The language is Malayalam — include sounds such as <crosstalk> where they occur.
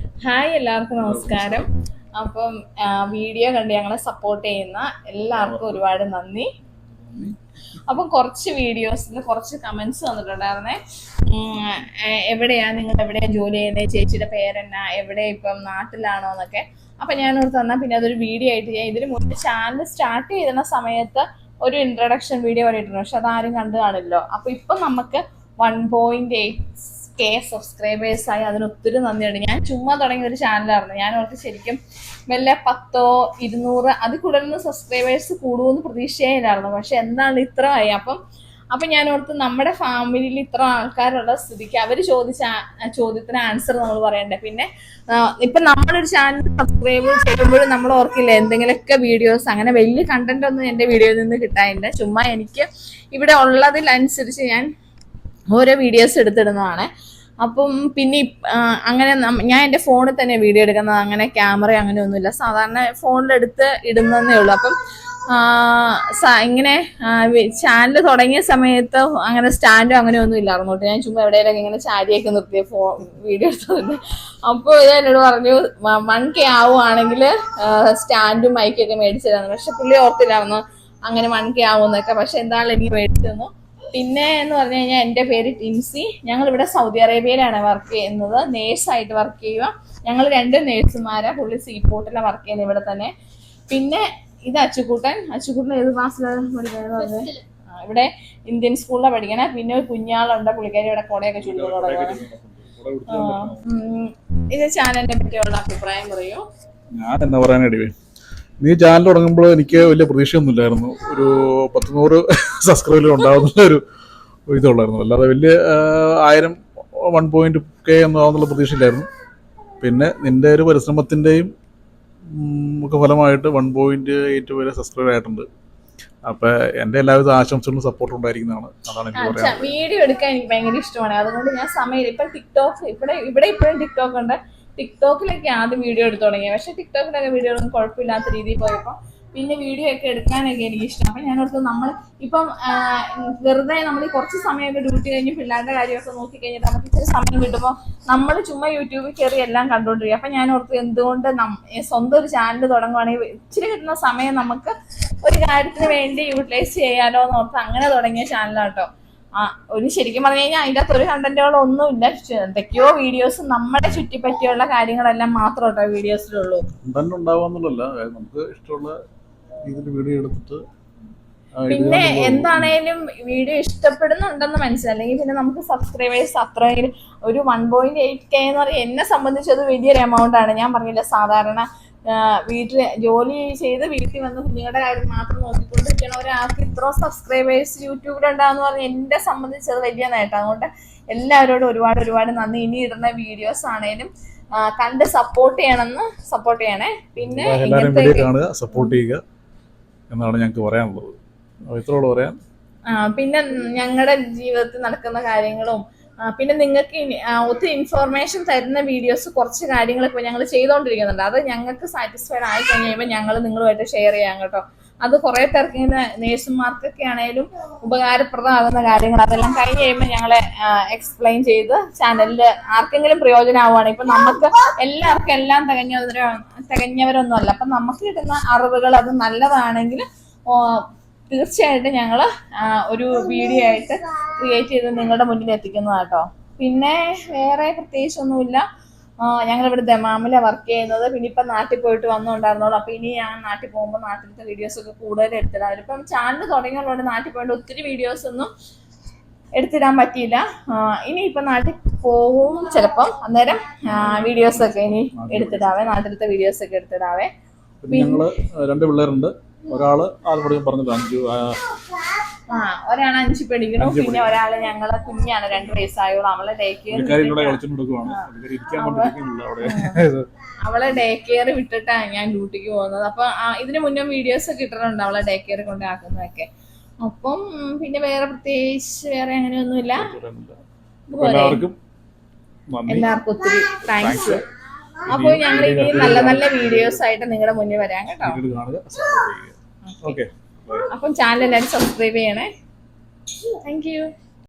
ഹായ് എല്ലാവർക്കും നമസ്കാരം. അപ്പം വീഡിയോ കണ്ട് ഞങ്ങളെ സപ്പോർട്ട് ചെയ്യുന്ന എല്ലാവർക്കും ഒരുപാട് നന്ദി. അപ്പം കുറച്ച് വീഡിയോസിൽ കുറച്ച് കമന്റ്സ് വന്നിട്ടുണ്ടായിരുന്നേ. എവിടെയാ നിങ്ങൾ എവിടെയാ ജോലി ചെയ്യുന്നത് ചേച്ചിയുടെ പേരെന്നാ? എവിടെ ഇപ്പം നാട്ടിലാണോ എന്നൊക്കെ. അപ്പം ഓർത്ത് തന്നാൽ പിന്നെ അതൊരു വീഡിയോ ആയിട്ട് ഞാൻ ഇതിന് മുന്നേ ചാനൽ സ്റ്റാർട്ട് ചെയ്യുന്ന സമയത്ത് ഒരു ഇൻട്രൊഡക്ഷൻ വീഡിയോ പറഞ്ഞിട്ടുണ്ട് പക്ഷെ അതാരും കണ്ടു കാണില്ലോ അപ്പൊ ഇപ്പം നമുക്ക് one point eight K subscribers ആയി അതിന് ഒത്തിരി നന്ദിയുണ്ട്. ഞാൻ ചുമ്മാ തുടങ്ങിയ ഒരു ചാനലായിരുന്നു. ഞാൻ ഓർക്ക് ശരിക്കും വല്ല പത്തോ ഇരുന്നൂറ് അത് കൂടുതൽ സബ്സ്ക്രൈബേഴ്സ് കൂടുമെന്ന് പ്രതീക്ഷയിലായിരുന്നു പക്ഷെ എന്താണ് ഇത്ര ആയി? അപ്പം അപ്പം ഞാൻ ഓർത്ത് നമ്മുടെ ഫാമിലിയിൽ ഇത്ര ആൾക്കാരുള്ള സ്ഥിതിക്ക് അവർ ചോദിച്ച ചോദ്യത്തിന് ആൻസർ നമ്മൾ പറയണ്ടേ? പിന്നെ ഇപ്പം നമ്മളൊരു ചാനൽ സബ്സ്ക്രൈബ് ചെയ്യുമ്പോഴും നമ്മൾ ഓർക്കില്ല എന്തെങ്കിലുമൊക്കെ വീഡിയോസ് അങ്ങനെ വലിയ കണ്ടന്റ് ഒന്നും എന്റെ വീഡിയോയിൽ നിന്ന് കിട്ടാനില്ല. ചുമ്മാ എനിക്ക് ഇവിടെ ഉള്ളതിനനുസരിച്ച് ഞാൻ ഓരോ വീഡിയോസ് എടുത്തിടുന്നതാണ്. അപ്പം പിന്നെ അങ്ങനെ ഞാൻ എന്റെ ഫോണിൽ തന്നെ വീഡിയോ എടുക്കുന്നത്. അങ്ങനെ ക്യാമറ അങ്ങനെ ഒന്നുമില്ല. സാധാരണ ഫോണിലെടുത്ത് ഇടുന്നതേ ഉള്ളൂ. അപ്പം ഇങ്ങനെ ചാനൽ തുടങ്ങിയ സമയത്ത് അങ്ങനെ സ്റ്റാൻഡോ അങ്ങനെ ഒന്നും ഇല്ലായിരുന്നു കേട്ടോ. ഞാൻ ചുമ്മാ എവിടെയെങ്കിലും ഇങ്ങനെ ചാരിയൊക്കെ നിർത്തിയ ഫോ വീഡിയോ എടുത്തതുണ്ട് അപ്പോൾ ഇത് എന്നോട് പറഞ്ഞു വൺ കെ ആവുകയാണെങ്കിൽ സ്റ്റാൻഡും മൈക്കൊക്കെ മേടിച്ചു തരാമെന്ന് പക്ഷെ പുള്ളി ഓർത്തില്ലായിരുന്നു. അങ്ങനെ വൺ കെ ആവുമെന്നൊക്കെ. പക്ഷെ എന്തായാലും എനിക്ക് മേടിച്ചു തന്നു. പിന്നെ എന്ന് പറഞ്ഞു കഴിഞ്ഞാൽ എന്റെ പേര് ടിൻസി. ഞങ്ങൾ ഇവിടെ സൗദി അറേബ്യയിലാണ് വർക്ക് ചെയ്യുന്നത്. നേഴ്സായിട്ട് വർക്ക് ചെയ്യുക. ഞങ്ങൾ രണ്ട് നേഴ്സുമാരാണ് പുള്ളി സീപോർട്ടിലാണ് വർക്ക് ചെയ്യുന്നത് ഇവിടെ തന്നെ. പിന്നെ ഇത് അച്ചുകൂട്ടൻ. അച്ചുകൂട്ടൻ ഏത് ക്ലാസ്സിലാണ് പഠിക്കുന്നത് പറഞ്ഞത് ഇവിടെ ഇന്ത്യൻ സ്കൂളിലാണ് പഠിക്കണേ. പിന്നെ ഒരു കുഞ്ഞാളുണ്ട്. പുള്ളിക്കാരി ഇവിടെ കുടയൊക്കെ ചുരുക്കി തുടങ്ങുന്നത് ഇത് ചാനലിനെ പറ്റിയുള്ള അഭിപ്രായം പറയൂ. ഞാൻ എന്താ പറയാനടി നീ ചാനൽ തുടങ്ങുമ്പോൾ എനിക്ക് വലിയ പ്രതീക്ഷയൊന്നുമില്ലായിരുന്നു. ഒരു പത്ത് നൂറ് സബ്സ്ക്രൈബർ ഉണ്ടാവുന്ന ഒരു ഇതുള്ളായിരുന്നു. അല്ലാതെ വലിയ ആയിരം വൺ പോയിന്റ് കെ എന്നാവുന്നുള്ള പ്രതീക്ഷയില്ലായിരുന്നു. പിന്നെ നിന്റെ ഒരു പരിശ്രമത്തിന്റെയും ഒക്കെ ഫലമായിട്ട് വൺ പോയിന്റ് എയ്റ്റ് വരെ സബ്സ്ക്രൈബ് ആയിട്ടുണ്ട്. അപ്പൊ എന്റെ എല്ലാവിധ ആശംസകളും സപ്പോർട്ടും ഉണ്ടായിരിക്കുന്നതാണ്. അതാണ് എനിക്ക് വീഡിയോ എടുക്കാൻ എനിക്ക് ഭയങ്കര ഇഷ്ടമാണ്. അതുകൊണ്ട് ഞാൻ സമയം ഇപ്പൊ ടിക്ടോക്ക് ഇവിടെ ഇവിടെ ഇപ്പോഴും ടിക്ടോക്ക് ഉണ്ട്. ടിക്ടോക്കിലൊക്കെ ആദ്യം വീഡിയോ എടുത്തു തുടങ്ങിയത് പക്ഷെ ടിക്ടോക്കിലൊക്കെ വീഡിയോ ഒന്നും കുഴപ്പമില്ലാത്ത രീതിയിൽ പോയപ്പോൾ പിന്നെ വീഡിയോ ഒക്കെ എടുക്കാനൊക്കെ എനിക്ക് ഇഷ്ടം അപ്പം ഞാൻ ഓർത്ത് നമ്മൾ ഇപ്പം വെറുതെ നമ്മൾ കുറച്ച് സമയമൊക്കെ ഡ്യൂട്ടി കഴിഞ്ഞ് പിള്ളേരുടെ കാര്യമൊക്കെ നോക്കി കഴിഞ്ഞിട്ട് നമുക്ക് ഇച്ചിരി സമയം കിട്ടുമ്പോൾ നമ്മൾ ചുമ്മാ യൂട്യൂബിൽ കയറി എല്ലാം കണ്ടുകൊണ്ടിരിക്കും അപ്പം ഞാൻ ഓർത്ത് എന്തുകൊണ്ട് സ്വന്തം ഒരു ചാനൽ തുടങ്ങുവാണെങ്കിൽ ഇച്ചിരി കിട്ടുന്ന സമയം നമുക്ക് ഒരു കാര്യത്തിന് വേണ്ടി യൂട്ടിലൈസ് ചെയ്യാലോ എന്ന് ഓർത്ത് അങ്ങനെ തുടങ്ങിയ ചാനലാട്ടോ ആ ഒരു ശരിക്കും പറഞ്ഞു കഴിഞ്ഞാൽ അതിന്റെ അകത്ത് ഒരു കണ്ടന്റുകളൊന്നുമില്ല. എന്തൊക്കെയോ വീഡിയോസ് നമ്മളെ ചുറ്റിപ്പറ്റിയുള്ള കാര്യങ്ങളെല്ലാം മാത്രം കേട്ടോ വീഡിയോസിലുള്ളൂ കണ്ടന്റ് നമുക്ക് ഇഷ്ടമുള്ള രീതിയിൽ വീഡിയോ എടുത്തിട്ട് പിന്നെ എന്താണേലും വീഡിയോ ഇഷ്ടപ്പെടുന്നുണ്ടെന്ന് മനസ്സിലായി. അല്ലെങ്കിൽ പിന്നെ നമുക്ക് സബ്സ്ക്രൈബേഴ്സ് അത്രയെങ്കിലും ഒരു വൺ പോയിന്റ് എയ്റ്റ് കെ എന്ന് പറയുന്നത് എന്നെ സംബന്ധിച്ചത് വലിയൊരു എമൗണ്ട് ആണ്. ഞാൻ പറഞ്ഞില്ല സാധാരണ വീട്ടിൽ ജോലി ചെയ്ത് വീട്ടിൽ വന്ന് കുഞ്ഞുങ്ങളുടെ കാര്യം മാത്രം നോക്കിക്കൊണ്ടിരിക്കണം ഒരാൾക്ക് ഇത്ര സബ്സ്ക്രൈബേഴ്സ് യൂട്യൂബിൽ യൂട്യൂബിലുണ്ടാന്ന് പറഞ്ഞ് എന്നെ സംബന്ധിച്ച് അത് വലിയ നേട്ടം. അതുകൊണ്ട് എല്ലാവരോടും ഒരുപാട് ഒരുപാട് നന്ദി. ഇനി ഇടുന്ന വീഡിയോസ് ആണേലും കണ്ട് സപ്പോർട്ട് ചെയ്യണമെന്ന് സപ്പോർട്ട് ചെയ്യണേ. പിന്നെ സപ്പോർട്ട് ചെയ്യുക എന്നാണ് ഞങ്ങൾക്ക് പറയാനുള്ളത്. ഇത്രയോട് പറയാൻ പിന്നെ ഞങ്ങളുടെ ജീവിതത്തിൽ നടക്കുന്ന കാര്യങ്ങളും പിന്നെ നിങ്ങൾക്ക് ഒത്തിരി ഇൻഫോർമേഷൻ തരുന്ന വീഡിയോസ് കുറച്ച് കാര്യങ്ങൾ ഇപ്പോൾ ഞങ്ങൾ ചെയ്തുകൊണ്ടിരിക്കുന്നുണ്ട് അത് ഞങ്ങൾക്ക് സാറ്റിസ്ഫൈഡ് ആയി കഴിഞ്ഞുകഴിയുമ്പോൾ ഞങ്ങൾ നിങ്ങളുമായിട്ട് ഷെയർ ചെയ്യാം കേട്ടോ. അത് കുറേ പേർക്ക് ഇങ്ങനെ നേഴ്സുമാർക്കൊക്കെ ആണെങ്കിലും ഉപകാരപ്രദമാകുന്ന കാര്യങ്ങൾ അതെല്ലാം കഴിഞ്ഞ് കഴിയുമ്പോൾ ഞങ്ങളെ എക്സ്പ്ലെയിൻ ചെയ്ത് ചാനലിൽ ആർക്കെങ്കിലും പ്രയോജനമാവുകയാണ് ഇപ്പം നമുക്ക് എല്ലാവർക്കും എല്ലാം തികഞ്ഞവരോ തികഞ്ഞവരൊന്നും അല്ല അപ്പം നമുക്ക് കിട്ടുന്ന അറിവുകൾ അത് നല്ലതാണെങ്കിൽ തീർച്ചയായിട്ടും ഞങ്ങൾ ഒരു വീഡിയോ ആയിട്ട് ക്രിയേറ്റ് ചെയ്ത് നിങ്ങളുടെ മുന്നിൽ എത്തിക്കുന്നതാട്ടോ. പിന്നെ വേറെ പ്രത്യേകിച്ചൊന്നുമില്ല. ഞങ്ങളിവിടെ ദമാമിലെ വർക്ക് ചെയ്യുന്നത്. പിന്നെ ഇപ്പം നാട്ടിൽ പോയിട്ട് വന്നുണ്ടായിരുന്നോളൂ അപ്പം ഇനി ഞാൻ നാട്ടിൽ പോകുമ്പോൾ നാട്ടിലത്തെ വീഡിയോസ് ഒക്കെ കൂടുതൽ എടുത്തിടാം. ഇപ്പം ചാനൽ തുടങ്ങിയുള്ളതുകൊണ്ട് നാട്ടിൽ പോയിട്ട് ഒത്തിരി വീഡിയോസ് ഒന്നും എടുത്തിടാൻ പറ്റിയില്ല. ഇനി ഇപ്പം നാട്ടിൽ പോവും ചിലപ്പം. അന്നേരം വീഡിയോസൊക്കെ ഇനി എടുത്തിടാവേ. നാട്ടിലത്തെ വീഡിയോസൊക്കെ എടുത്തിടാവേ. ഞങ്ങൾ രണ്ട് പിള്ളേരുണ്ട്. ഒരാൾ ആദ്യം പറഞ്ഞത് അഞ്ചു ആ, ഒരാൾ അഞ്ചു പഠിക്കണു പിന്നെ ഒരാൾ ഞങ്ങളെ കുഞ്ഞാണ് രണ്ടു വയസ്സായോളൂ. അവളെ ഡേ കെയർ <laughs> അവളെ ഡേ കെയർ വിട്ടിട്ടാണ് ഞാൻ ഡ്യൂട്ടിക്ക് പോകുന്നത്. അപ്പൊ ഇതിനു മുന്നേ വീഡിയോസ് ഒക്കെ ഇട്ടിട്ടുണ്ട് അവളെ ഡേ കെയർ കൊണ്ടാക്കുന്നതൊക്കെ അപ്പം പിന്നെ വേറെ പ്രത്യേകിച്ച് വേറെ അങ്ങനെയൊന്നുമില്ല. അപ്പൊ എല്ലാവർക്കും എല്ലാവർക്കും ഒത്തിരി താങ്ക്സ് അപ്പോൾ ഞങ്ങൾ ഇനി നല്ല നല്ല വീഡിയോസ് ആയിട്ട് നിങ്ങളുടെ മുന്നിൽ വരാം കേട്ടോ. അപ്പം ചാനൽ എല്ലാവരും സബ്സ്ക്രൈബ് ചെയ്യണേ. Thank you